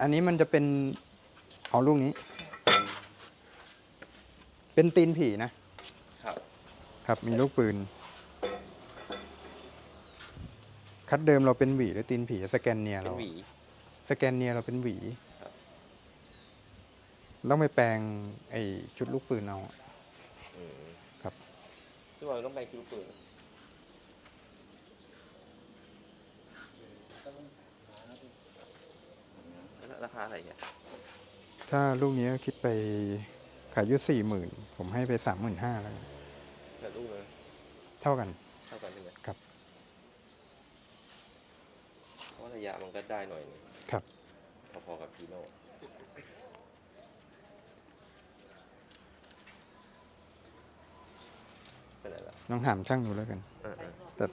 อันนี้มันจะเป็นเอาลูกนี้ เป็นตีนผีนะ ครับ ครับมีลูกปืน คัดเดิมเราเป็นหวีหรือตีนผีสแกนเนียเป็เรานหวี สแกนเนียเราเป็นหวีครับ ต้องไปแปลงไอชุดลูกปืนเอา อืมครับพี่บอยต้องไปคิวปืนแล้ว ราคาอะไรเนี่ยถ้าลูกนี้คิดไปขายอยุสี่หมื่นผมให้ไปสามหมื่นห้าแล้วกันแต่ลูกเลยเท่ากัน เท่ากันใช่ไหมครับ เพราะว่าระยะมันก็ได้หน่อยหนึงครับ พอๆกับพีโน่เป็นไรล่ะลองถามช่างดูแล้วกัน เออเออ แต่